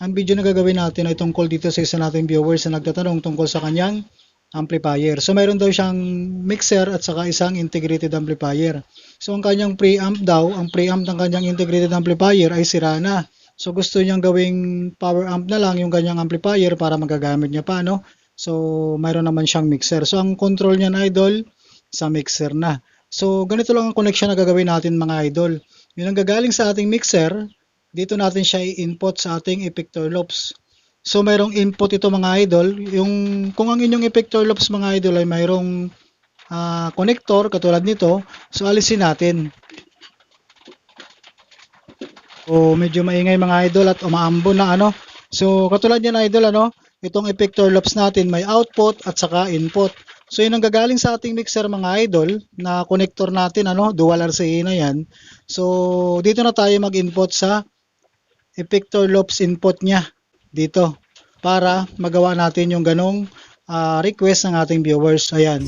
ang video na gagawin natin ay tungkol dito sa isa nating viewers na nagtatanong tungkol sa kanyang amplifier. So mayroon daw siyang mixer at saka isang integrated amplifier. So ang kanyang preamp daw, ang preamp ng kanyang integrated amplifier ay sira na. So gusto niyang gawing power amp na lang yung kanyang amplifier para magagamit niya pa, no? So mayroon naman siyang mixer. So ang control niya na idol sa mixer na. So ganito lang ang connection na gagawin natin mga idol. Yun ang gagaling sa ating mixer, dito natin siya i-input sa ating effector loops. So mayroong input ito mga idol, yung kung ang inyong effector loops mga idol ay mayroong ah, connector katulad nito, so alisin natin. O medyo maingay mga idol at umaambo na ano. So katulad yan idol ano, itong effector loops natin may output at saka input. So yun ang gagaling sa ating mixer mga idol na connector natin ano, dual RCA na yan. So dito na tayo mag-input sa effector loops input niya dito para magawa natin yung ganong ah, request ng ating viewers. Ayan.